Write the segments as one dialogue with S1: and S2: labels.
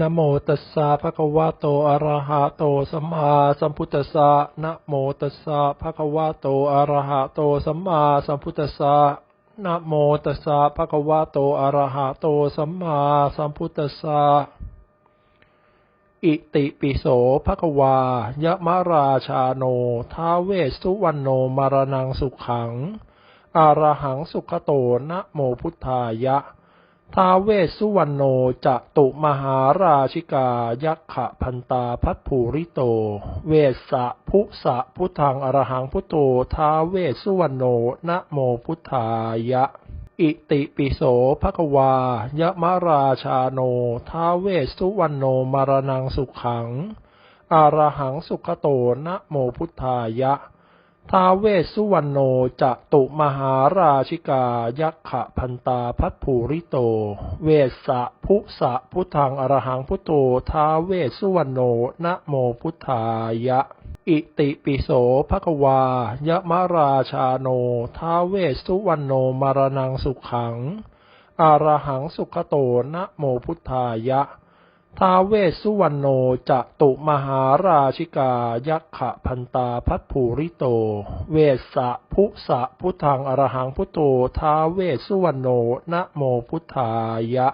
S1: นโมตัสสะภะคะวะโต อะระหะโต สัมมาสัมพุทธัสสะนโมตัสสะภะคะวะโต อะระหะโต สัมมาสัมพุทธัสสะนโมตัสสะภะคะวะโต อะระหะโต สัมมาสัมพุทธัสสะอิติปิโสภะคะวายะมะราชาโน ท้าเวสสุวรรณโนมารนังสุขังอาระหังสุขโตนะโมพุทธายะ ท้าเวสสุวรรณโนจะตุมหาราชิกา ยักขะพันตาพัทภูริโต เวสสะพุสะพุทธังอรหังพุโตท้าเวสสุวรรณโนนะโมพุทธายะ อิติปิโสภะคะวายะมะราชาโนท้าเวสสุวรรณโนมารนังสุขังอรหังสุขโตนะโมพุทธายะ ท้าเวสสุวรรณโนจะตุมหาราชิกา ยักขะพันตาพัทภูริโต เวสสะพุสะพุทธังอรหังพุทโตท้าเวสสุวรรณโนนะโมพุทธายะ อิติปิโสภะควายะมะราชาโนท้าเวสสุวรรณโนมารนังสุขังอรหังสุขโตนะโมพุทธายะ ท้าเวสสุวรรณโนจะตุมหาราชิกา ยักขะพันตาพัทภูริโต เวสสะพุสะพุทธังอรหังพุโตท้าเวสสุวรรณโนนะโมพุทธายะ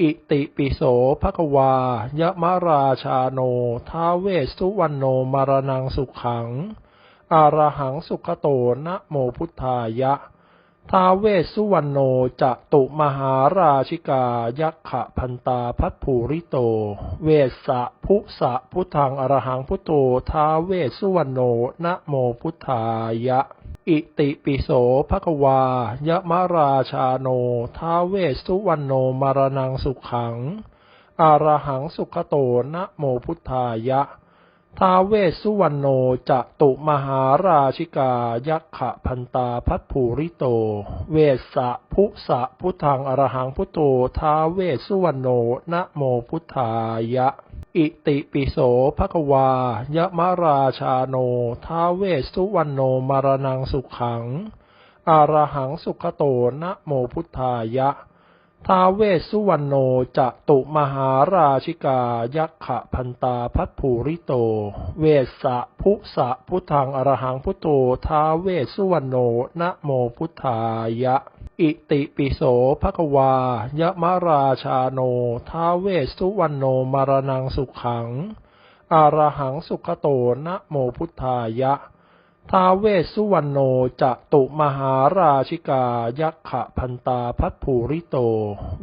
S1: อิติปิโสภะควายะมะราชาโนท้าเวสสุวรรณโนมารนังสุขังอรหังสุขโตนะโมพุทธายะ ท้าเวสสุวรรณโนจะตุมหาราชิกา ยักขะพันตาพัทภูริโต เวสสะพุสะพุทธังอรหังพุทโตท้าเวสสุวรรณโนนะโมพุทธายะ อิติปิโสภะควายะมะราชาโนท้าเวสสุวรรณโนมารนังสุขังอรหังสุขโตนะโมพุทธายะ ท้าเวสสุวรรณโนจะตุมหาราชิกา ยักขะพันตาพัทภูริโต เวสสะพุสะพุทธังอรหังพุโตท้าเวสสุวรรณโนนะโมพุทธายะ อิติปิโสภะควายะมะราชาโนท้าเวสสุวรรณโนมารนังสุขังอรหังสุขโตนะโมพุทธายะ ท้าเวสสุวรรณโนจะตุมหาราชิกา ยักขะพันตาพัทภูริโต เวสสะพุสะพุทธังอรหังพุโตท้าเวสสุวรรณโนนะโมพุทธายะ อิติปิโสภะคะวายะมะราชาโนท้าเวสสุวรรณโนมารนังสุขังอรหังสุขโตนะโมพุทธายะ ท้าเวสสุวรรณโนจะตุมหาราชิกา ยักขะพันตาพัทภูริโต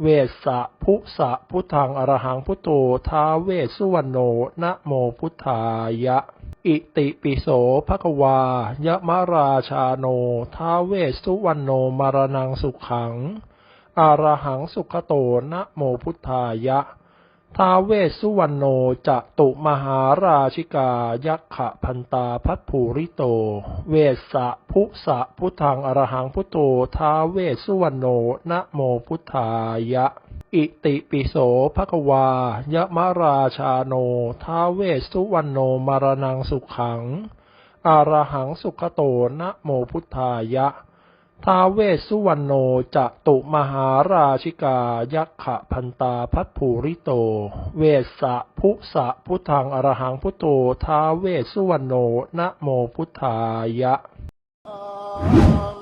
S1: เวสสะพุสะพุทธังอรหังพุทโตท้าเวสสุวรรณโนนะโมพุทธายะ อิติปิโสภะคะวายะมะราชาโนท้าเวสสุวรรณโนมารนังสุขังอรหังสุขโตนะโมพุทธายะ ท้าเวสสุวรรณโนจะตุมหาราชิกา ยักขะพันตาพัทภูริโต เวสสะพุสะพุทธังอรหังพุโตท้าเวสสุวรรณโนนะโมพุทธายะ อิติปิโสภะควายะมะราชาโนท้าเวสสุวรรณโนมารนังสุขังอรหังสุขโตนะโมพุทธายะ ท้าเวสสุวรรณโนจะตุมหาราชิกา ยักขะพันตาพัทภูริโต เวสสะพุสะพุทธังอรหังพุทโตท้าเวสสุวรรณโนนะโมพุทธายะ
S2: อะ